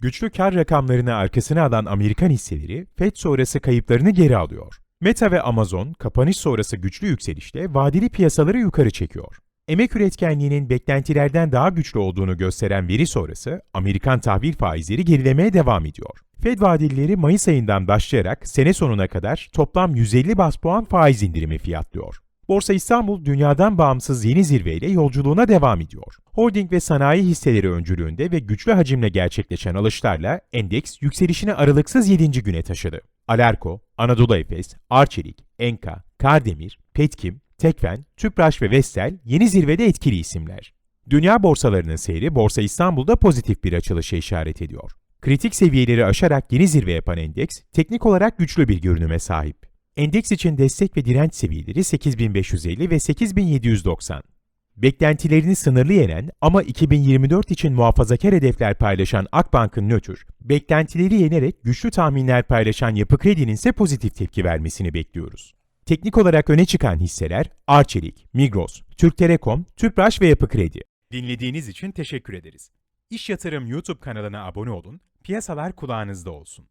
Güçlü kar rakamlarını arkasına alan Amerikan hisseleri, FED sonrası kayıplarını geri alıyor. Meta ve Amazon, kapanış sonrası güçlü yükselişle vadeli piyasaları yukarı çekiyor. Emek üretkenliğinin beklentilerden daha güçlü olduğunu gösteren veri sonrası, Amerikan tahvil faizleri gerilemeye devam ediyor. Fed vadelileri Mayıs ayından başlayarak sene sonuna kadar toplam 150 bas puan faiz indirimi fiyatlıyor. Borsa İstanbul dünyadan bağımsız yeni zirveyle yolculuğuna devam ediyor. Holding ve sanayi hisseleri öncülüğünde ve güçlü hacimle gerçekleşen alışlarla endeks yükselişini aralıksız 7. güne taşıdı. Alerko, Anadolu Efes, Arçelik, Enka, Kardemir, Petkim, Tekfen, Tüpraş ve Vestel yeni zirvede etkili isimler. Dünya borsalarının seyri Borsa İstanbul'da pozitif bir açılışa işaret ediyor. Kritik seviyeleri aşarak yeni zirve yapan endeks, teknik olarak güçlü bir görünüme sahip. Endeks için destek ve direnç seviyeleri 8550 ve 8790. Beklentilerini sınırlı yenen ama 2024 için muhafazakar hedefler paylaşan Akbank'ın nötr, beklentileri yenerek güçlü tahminler paylaşan Yapı Kredi'nin ise pozitif tepki vermesini bekliyoruz. Teknik olarak öne çıkan hisseler Arçelik, Migros, Türk Telekom, Tüpraş ve Yapı Kredi. Dinlediğiniz için teşekkür ederiz. İş Yatırım YouTube kanalına abone olun, piyasalar kulağınızda olsun.